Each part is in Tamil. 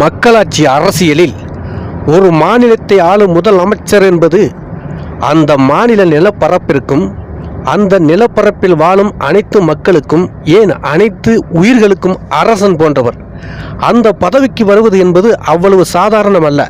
மக்களாட்சி அரசியலில் ஒரு மாநிலத்தை ஆளும் முதல் அமைச்சர் என்பது அந்த மாநில நிலப்பரப்பிற்கும் அந்த நிலப்பரப்பில் வாழும் அனைத்து மக்களுக்கும் ஏன் அனைத்து உயிர்களுக்கும் அரசன் போன்றவர். அந்த பதவிக்கு வருவது என்பது அவ்வளவு சாதாரணமல்ல.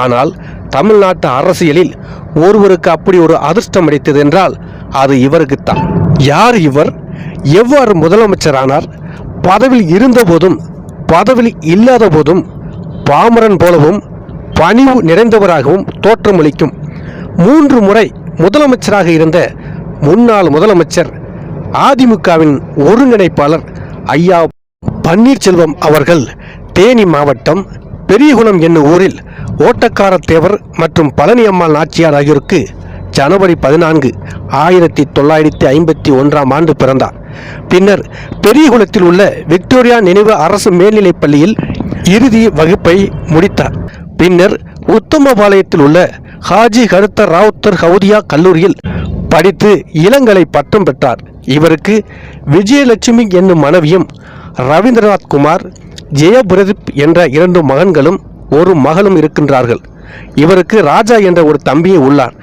ஆனால் தமிழ்நாட்டு அரசியலில் ஒருவருக்கு அப்படி ஒரு அதிர்ஷ்டம் அடித்தது என்றால் அது இவருக்குத்தான். யார் இவர்? எவ்வாறு முதலமைச்சரானார்? பதவியில் இருந்தபோதும் பதவியில் இல்லாத போதும் பாமரன் போலவும் பணிவு நிறைந்தவராகவும் தோற்றமளிக்கும். மூன்று முறை முதலமைச்சராக இருந்த முன்னாள் முதலமைச்சர் அதிமுகவின் ஒருங்கிணைப்பாளர் ஐயா பன்னீர்செல்வம் அவர்கள் தேனி மாவட்டம் பெரியகுளம் என்னும் ஊரில் ஓட்டக்கார தேவர் மற்றும் பழனியம்மாள் நாச்சியார் ஆகியோருக்கு ஜனவரி பதினான்கு ஆயிரத்தி தொள்ளாயிரத்தி ஐம்பத்தி ஒன்றாம் ஆண்டு பிறந்தார். பின்னர் பெரியகுளத்தில் உள்ள விக்டோரியா நினைவு அரசு மேல்நிலைப் பள்ளியில் இறுதி வகுப்பை முடித்தார். பின்னர் உத்தமபாளையத்தில் உள்ள ஹாஜி கருத்த ராவுத்தர் ஹவுதியா கல்லூரியில் படித்து இளங்கலை பட்டம் பெற்றார். இவருக்கு விஜயலட்சுமி என்னும் மனைவியும் ரவீந்திரநாத் குமார் ஜெயபிரதீப் என்ற இரண்டு மகன்களும் ஒரு மகளும் இருக்கின்றார்கள். இவருக்கு ராஜா என்ற ஒரு தம்பியே உள்ளார்.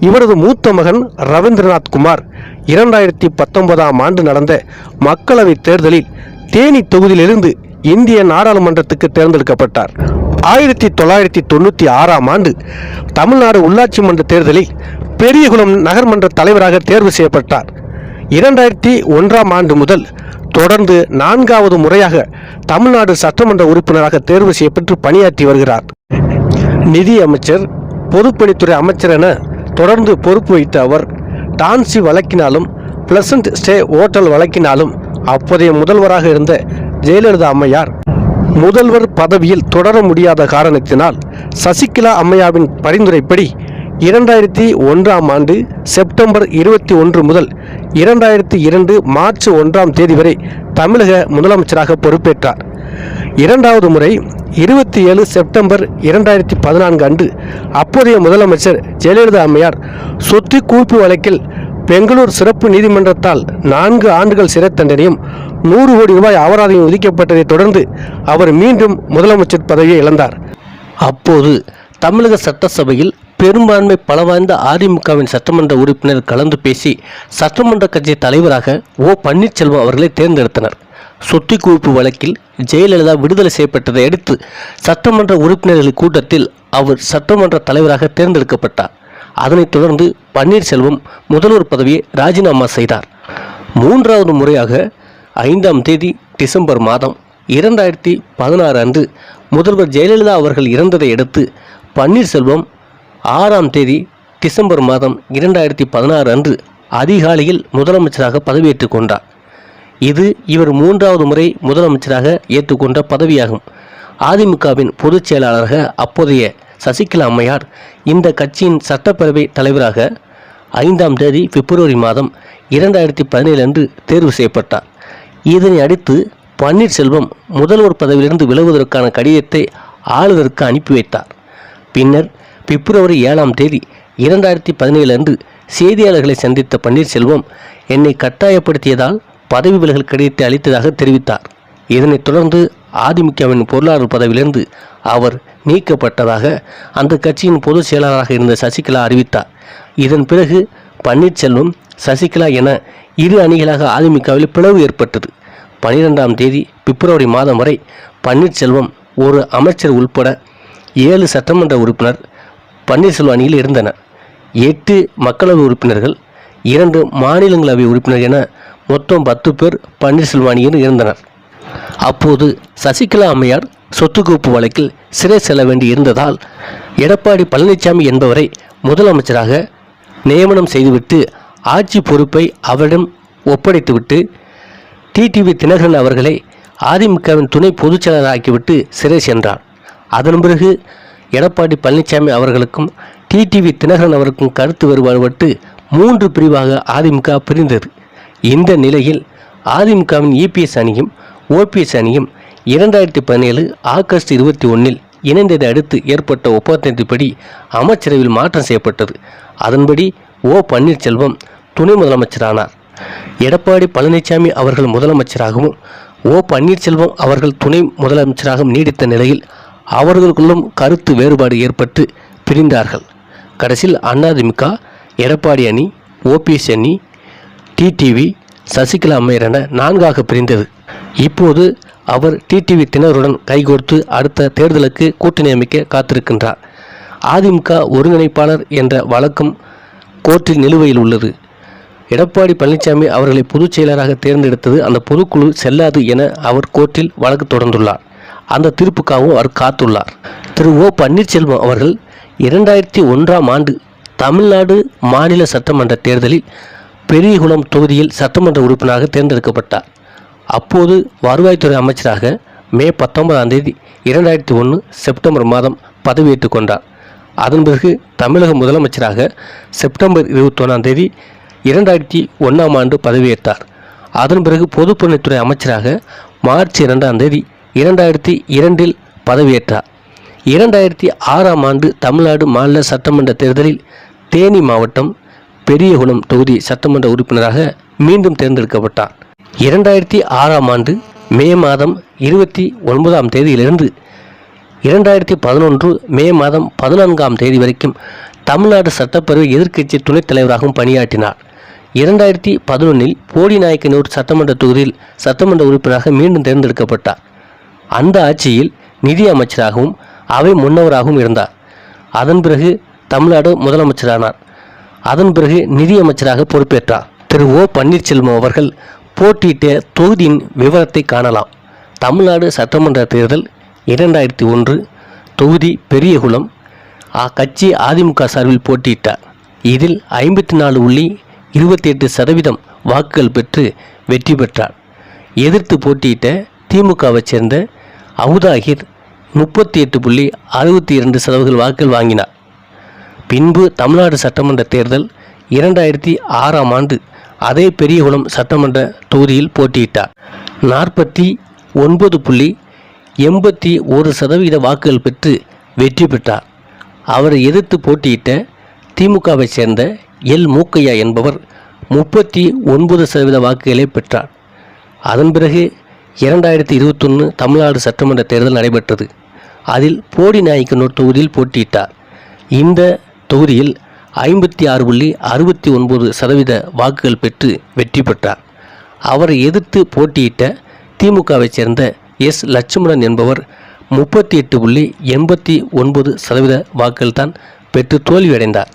இவரது மூத்த மகன் ரவீந்திரநாத் குமார் இரண்டாயிரத்தி பத்தொன்பதாம் ஆண்டு நடந்த மக்களவைத் தேர்தலில் தேனி தொகுதியிலிருந்து இந்திய நாடாளுமன்றத்துக்கு தேர்ந்தெடுக்கப்பட்டார். ஆயிரத்தி தொள்ளாயிரத்தி தொண்ணூற்றி ஆறாம் ஆண்டு தமிழ்நாடு உள்ளாட்சி மன்ற தேர்தலில் பெரியகுளம் நகர்மன்ற தலைவராக தேர்வு செய்யப்பட்டார். இரண்டாயிரத்தி ஒன்றாம் ஆண்டு முதல் தொடர்ந்து நான்காவது முறையாக தமிழ்நாடு சட்டமன்ற உறுப்பினராக தேர்வு செய்யப்பட்டு பணியாற்றி வருகிறார். நிதி அமைச்சர் பொதுப்பணித்துறை அமைச்சர் என தொடர்ந்து பொறுப்பு வைத்த அவர் டான்சி வழக்கினாலும் பிளசன்ட் ஸ்டே ஓட்டல் வழக்கினாலும் அப்போதைய முதல்வராக இருந்த ஜெயலலிதா அம்மையார். முதல்வர் பதவியில் தொடர முடியாத காரணத்தினால் சசிகலா அம்மையாவின் பரிந்துரைப்படி இரண்டாயிரத்தி ஒன்றாம் ஆண்டு செப்டம்பர் இருபத்தி ஒன்று முதல் இரண்டாயிரத்தி இரண்டு மார்ச் ஒன்றாம் தேதி வரை தமிழக முதலமைச்சராக பொறுப்பேற்றார். இரண்டாவது முறை இருபத்தி ஏழு செப்டம்பர் இரண்டாயிரத்தி பதினான்கு அன்று அப்போதைய முதலமைச்சர் ஜெயலலிதா அம்மையார் சொத்து குவிப்பு வழக்கில் பெங்களூர் சிறப்பு நீதிமன்றத்தால் நான்கு ஆண்டுகள் சிறை தண்டனையும் நூறு கோடி ரூபாய் அபராதம் விதிக்கப்பட்டதைத் தொடர்ந்து அவர் மீண்டும் முதலமைச்சர் பதவியை இழந்தார். அப்போது தமிழக சட்டசபையில் பெரும்பான்மை பலவாய்ந்த அதிமுகவின் சட்டமன்ற உறுப்பினர் கலந்து பேசி சட்டமன்ற கட்சி தலைவராக ஓ பன்னீர்செல்வம் அவர்களை தேர்ந்தெடுத்தனர். சொத்து குவிப்பு வழக்கில் ஜெயலலிதா விடுதலை செய்யப்பட்டதை அடுத்து சட்டமன்ற உறுப்பினர்கள் கூட்டத்தில் அவர் சட்டமன்ற தலைவராக தேர்ந்தெடுக்கப்பட்டார். அதனைத் தொடர்ந்து பன்னீர்செல்வம் முதல்வர் பதவியை ராஜினாமா செய்தார். மூன்றாவது முறையாக ஐந்தாம் தேதி டிசம்பர் மாதம் இரண்டாயிரத்தி பதினாறு அன்று முதல்வர் ஜெயலலிதா அவர்கள் இறந்ததை அடுத்து பன்னீர்செல்வம் ஆறாம் தேதி டிசம்பர் மாதம் இரண்டாயிரத்தி பதினாறு அன்று அதிகாலையில் முதலமைச்சராக பதவியேற்றுக் கொண்டார். இது இவர் மூன்றாவது முறை முதலமைச்சராக ஏற்றுக்கொண்ட பதவியாகும். அதிமுகவின் பொதுச் செயலாளராக அப்போதைய சசிகலா அம்மையார் இந்த கட்சியின் சட்டப்பேரவை தலைவராக ஐந்தாம் தேதி பிப்ரவரி மாதம் இரண்டாயிரத்தி பதினேழு அன்று தேர்வு செய்யப்பட்டார். இதனை அடுத்து பன்னீர்செல்வம் முதல்வர் பதவியிலிருந்து விலகுவதற்கான கடிதத்தை ஆளுநருக்கு அனுப்பி வைத்தார். பின்னர் பிப்ரவரி ஏழாம் தேதி இரண்டாயிரத்தி பதினேழு அன்று செய்தியாளர்களை சந்தித்த பன்னீர்செல்வம் என்னை கட்டாயப்படுத்தியதால் பதவி விலகல் கடிதத்தை அளித்ததாக தெரிவித்தார். இதனைத் தொடர்ந்து அதிமுகவின் பொருளாளர் பதவியிலிருந்து அவர் நீக்கப்பட்டதாக அந்த கட்சியின் பொதுச் செயலாளராக இருந்த சசிகலா அறிவித்தார். இதன் பிறகு பன்னீர்செல்வம் சசிகலா என இரு அணிகளாக அதிமுகவில் பிளவு ஏற்பட்டது. பனிரெண்டாம் தேதி பிப்ரவரி மாதம் வரை பன்னீர்செல்வம் ஒரு அமைச்சர் உள்பட ஏழு சட்டமன்ற உறுப்பினர் பன்னீர்செல்வம் அணியில் இருந்தனர் எட்டு மக்களவை உறுப்பினர்கள் இரண்டு மாநிலங்களவை உறுப்பினர் என மொத்தம் பத்து பேர் பன்னீர்செல்வம் அணியில் இருந்தனர். அப்போது சசிகலா அம்மையார் சொத்து குவிப்பு வழக்கில் சிறை செல்ல வேண்டி இருந்ததால் எடப்பாடி பழனிசாமி என்பவரை முதலமைச்சராக நியமனம் செய்துவிட்டு ஆட்சி பொறுப்பை அவரிடம் ஒப்படைத்துவிட்டு டிடிவி தினகரன் அவர்களை அதிமுகவின் துணை பொதுச் செயலராக்கிவிட்டு சிறை சென்றார். அதன் பிறகு எடப்பாடி பழனிசாமி அவர்களுக்கும் டிடிவி தினகரன் அவருக்கும் கருத்து வேறுபாடுபட்டு மூன்று பிரிவாக அதிமுக பிரிந்தது. இந்த நிலையில் அதிமுகவின் இபிஎஸ் அணியும் ஓபிஎஸ் அணியும் இரண்டாயிரத்தி பதினேழு ஆகஸ்ட் இருபத்தி ஒன்றில் இணைந்ததை அடுத்து ஏற்பட்ட ஒப்பந்தத்தின்படி அமைச்சரவையில் மாற்றம் செய்யப்பட்டது. அதன்படி ஓ. பன்னீர்செல்வம் துணை முதலமைச்சரானார். எடப்பாடி பழனிசாமி அவர்கள் முதலமைச்சராகவும் ஓ. பன்னீர்செல்வம் அவர்கள் துணை முதலமைச்சராகவும் நீடித்த நிலையில் அவர்களுக்குள்ளும் கருத்து வேறுபாடு ஏற்பட்டு பிரிந்தார்கள். கடைசியில் அதிமுக எடப்பாடி அணி ஓபிஎஸ் அணி டிடிவி சசிகலா அம்மையர் என நான்காக பிரிந்தது. இப்போது அவர் டிடிவி தினருடன் கைகோர்த்து அடுத்த தேர்தலுக்கு கூட்டணி அமைக்க காத்திருக்கின்றார். அதிமுக ஒருங்கிணைப்பாளர் என்ற வழக்கம் கோர்ட்டில் நிலுவையில் உள்ளது. எடப்பாடி பழனிசாமி அவர்களை பொதுச் செயலராக தேர்ந்தெடுத்தது அந்த பொதுக்குழு செல்லாது என அவர் கோர்ட்டில் வழக்கு தொடர்ந்துள்ளார். அந்த தீர்ப்புக்காகவும் அவர் காத்துள்ளார். திரு ஓ பன்னீர்செல்வம் அவர்கள் இரண்டாயிரத்தி ஒன்றாம் ஆண்டு தமிழ்நாடு மாநில சட்டமன்ற தேர்தலில் பெரியகுளம் தொகுதியில் சட்டமன்ற உறுப்பினராக தேர்ந்தெடுக்கப்பட்டார். அப்போது வருவாய்த்துறை அமைச்சராக மே பத்தொன்பதாம் தேதி இரண்டாயிரத்தி ஒன்று செப்டம்பர் மாதம் பதவியேற்றுக் கொண்டார். அதன் பிறகு தமிழக முதலமைச்சராக செப்டம்பர் இருபத்தொன்னாம் தேதி இரண்டாயிரத்தி ஒன்றாம் ஆண்டு பதவியேற்றார். அதன் பிறகு பொதுப்பணித்துறை அமைச்சராக மார்ச் இரண்டாம் தேதி இரண்டாயிரத்தி இரண்டில் பதவியேற்றார். இரண்டாயிரத்தி ஆறாம் ஆண்டு தமிழ்நாடு மாநில சட்டமன்ற தேர்தலில் தேனி மாவட்டம் பெரியகுளம் தொகுதி சட்டமன்ற உறுப்பினராக மீண்டும் தேர்ந்தெடுக்கப்பட்டார். இரண்டாயிரத்தி ஆறாம் ஆண்டு மே மாதம் இருபத்தி ஒன்பதாம் தேதியிலிருந்து இரண்டாயிரத்தி பதினொன்று மே மாதம் பதினான்காம் தேதி வரைக்கும் தமிழ்நாடு சட்டப்பேரவை எதிர்க்கட்சி துணைத் தலைவராகவும் பணியாற்றினார். இரண்டாயிரத்தி பதினொன்றில் போடிநாயக்கனூர் சட்டமன்ற தொகுதியில் சட்டமன்ற உறுப்பினராக மீண்டும் தேர்ந்தெடுக்கப்பட்டார். அந்த ஆட்சியில் நிதி அமைச்சராகவும் அவை முன்னவராகவும் இருந்தார். அதன் பிறகு தமிழ்நாடு முதலமைச்சரானார். அதன் பிறகு நிதி அமைச்சராக பொறுப்பேற்றார். திரு ஓ பன்னீர்செல்வம் அவர்கள் போட்டியிட்ட தொகுதியின் விவரத்தை காணலாம். தமிழ்நாடு சட்டமன்ற தேர்தல் இரண்டாயிரத்தி ஒன்று தொகுதி பெரியகுளம். அக்கட்சி அதிமுக சார்பில் போட்டியிட்டார். இதில் ஐம்பத்தி நாலு புள்ளி இருபத்தி எட்டு சதவீதம் வாக்குகள் பெற்று வெற்றி பெற்றார். எதிர்த்து போட்டியிட்ட திமுகவைச் சேர்ந்த அவுதாகிர் முப்பத்தி எட்டு புள்ளி அறுபத்தி இரண்டு சதவீத வாக்குகள் வாங்கினார். பின்பு தமிழ்நாடு சட்டமன்ற தேர்தல் இரண்டாயிரத்தி ஆறாம் ஆண்டு அதே பெரியகுளம் சட்டமன்ற தொகுதியில் போட்டியிட்டார். நாற்பத்தி ஒன்பது புள்ளி எண்பத்தி ஒரு சதவீத வாக்குகள் பெற்று வெற்றி பெற்றார். அவரை எதிர்த்து போட்டியிட்ட திமுகவை சேர்ந்த எல். மூக்கையா என்பவர் முப்பத்தி ஒன்பது சதவீத வாக்குகளை பெற்றார். அதன் பிறகு இரண்டாயிரத்தி இருபத்தொன்று தமிழ்நாடு சட்டமன்ற தேர்தல் நடைபெற்றது. அதில் போடி நாயக்கனூர் தொகுதியில் போட்டியிட்டார். இந்த தொகுதியில் ஐம்பத்தி ஆறு புள்ளி அறுபத்தி ஒன்பது சதவீத வாக்குகள் பெற்று வெற்றி பெற்றார். அவரை எதிர்த்து போட்டியிட்ட திமுகவைச் சேர்ந்த எஸ். லட்சுமணன் என்பவர் முப்பத்தி எட்டு புள்ளி எண்பத்தி ஒன்பது சதவீத வாக்குகள் தான் பெற்று தோல்வியடைந்தார்.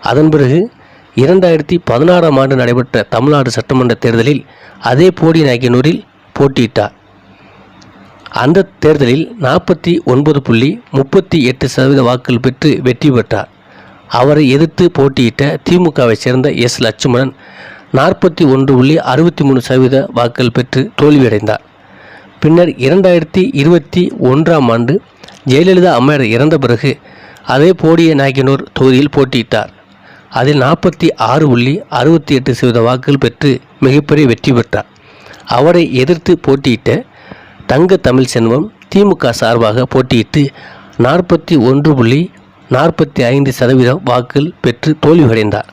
அதன் பிறகு இரண்டாயிரத்தி பதினாறாம் ஆண்டு நடைபெற்ற தமிழ்நாடு சட்டமன்ற தேர்தலில் அதே போடி நாயக்கனூரில் போட்டியிட்டார். அந்த தேர்தலில் நாற்பத்தி ஒன்பது புள்ளி முப்பத்தி எட்டு சதவீத வாக்குகள் பெற்று வெற்றி பெற்றார். அவரை எதிர்த்து போட்டியிட்ட திமுகவை சேர்ந்த எஸ். லட்சுமணன் நாற்பத்தி ஒன்று புள்ளி அறுபத்தி மூணு சதவீத வாக்குகள் பெற்று தோல்வியடைந்தார். பின்னர் இரண்டாயிரத்தி இருபத்தி ஒன்றாம் ஆண்டு ஜெயலலிதா அம்மையார் இறந்த பிறகு அதே போடிய நாயக்கனூர் தொகுதியில் போட்டியிட்டார். அதில் நாற்பத்தி ஆறு புள்ளி அறுபத்தி எட்டு சதவீத வாக்குகள் பெற்று மிகப்பெரிய வெற்றி பெற்றார். அவரை எதிர்த்து போட்டியிட்ட தங்க தமிழ் செல்வம் திமுக சார்பாக போட்டியிட்டு நாற்பத்தி ஒன்று புள்ளி நாற்பத்தி ஐந்து சதவீத வாக்குகள் பெற்று தோல்வியடைந்தார்.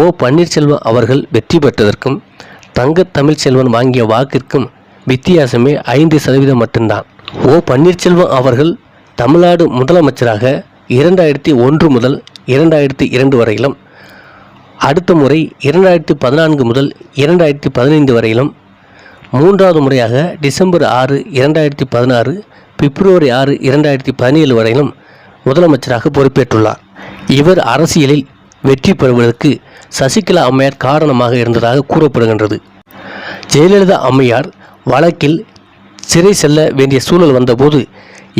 ஓ பன்னீர்செல்வம் அவர்கள் வெற்றி பெற்றதற்கும் தங்க தமிழ்ச்செல்வன் வாங்கிய வாக்கிற்கும் வித்தியாசமே ஐந்து சதவீதம் மட்டும்தான். ஓ பன்னீர்செல்வம் அவர்கள் தமிழ்நாடு முதலமைச்சராக இரண்டாயிரத்தி ஒன்று முதல் இரண்டாயிரத்தி இரண்டு வரையிலும் அடுத்த முறை இரண்டாயிரத்தி பதினான்கு முதல் இரண்டாயிரத்தி பதினைந்து வரையிலும் மூன்றாவது முறையாக டிசம்பர் ஆறு இரண்டாயிரத்தி பதினாறு பிப்ரவரி ஆறு இரண்டாயிரத்தி பதினேழு வரையிலும் முதலமைச்சராக பொறுப்பேற்றுள்ளார். இவர் அரசியலில் வெற்றி பெறுவதற்கு சசிகலா அம்மையார் காரணமாக இருந்ததாக கூறப்படுகின்றது. ஜெயலலிதா அம்மையார் வழக்கில் சிறை செல்ல வேண்டிய சூழல் வந்தபோது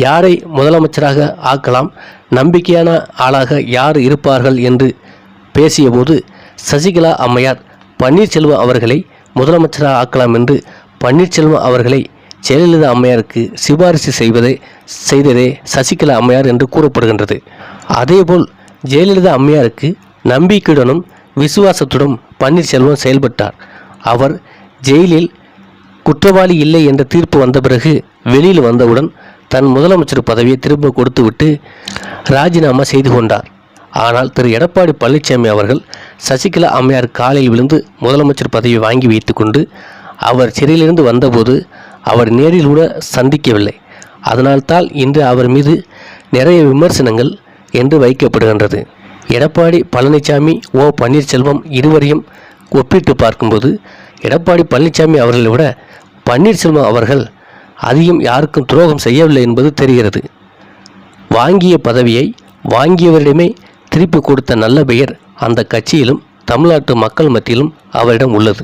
யாரை முதலமைச்சராக ஆக்கலாம் நம்பிக்கையான ஆளாக யார் இருப்பார்கள் என்று பேசியபோது சசிகலா அம்மையார் பன்னீர்செல்வம் அவர்களை முதலமைச்சராக ஆக்கலாம் என்று பன்னீர்செல்வம் அவர்களை ஜெயலலிதா அம்மையாருக்கு சிபாரிசு செய்வதை செய்ததே சசிகலா அம்மையார் என்று கூறப்படுகின்றது. அதேபோல் ஜெயலலிதா அம்மையாருக்கு நம்பிக்கையுடனும் விசுவாசத்துடன் பன்னீர்செல்வம் செயல்பட்டார். அவர் ஜெயிலில் குற்றவாளி இல்லை என்ற தீர்ப்பு வந்த பிறகு வெளியில் வந்தவுடன் தன் முதலமைச்சர் பதவியை திரும்ப கொடுத்துவிட்டு ராஜினாமா செய்து கொண்டார். ஆனால் திரு. எடப்பாடி பழனிசாமி அவர்கள் சசிகலா அம்மையார் காலில் விழுந்து முதலமைச்சர் பதவியை வாங்கி வைத்துக்கொண்டு அவர் சிறையிலிருந்து வந்தபோது அவர் நேரில் கூட சந்திக்கவில்லை. அதனால்தான் இன்று அவர் மீது நிறைய விமர்சனங்கள் என்று வைக்கப்படுகின்றது. எடப்பாடி பழனிசாமி ஓ பன்னீர்செல்வம் இருவரையும் ஒப்பிட்டு பார்க்கும்போது எடப்பாடி பழனிசாமி அவர்களை விட பன்னீர்செல்வம் அவர்கள் அதிகம் யாருக்கும் துரோகம் செய்யவில்லை என்பது தெரிகிறது. வாங்கிய பதவியை வாங்கியவரிடமே திருப்பி கொடுத்த நல்ல பெயர் அந்த கட்சியிலும் தமிழ்நாட்டு மக்கள் மத்தியிலும் அவரிடம் உள்ளது.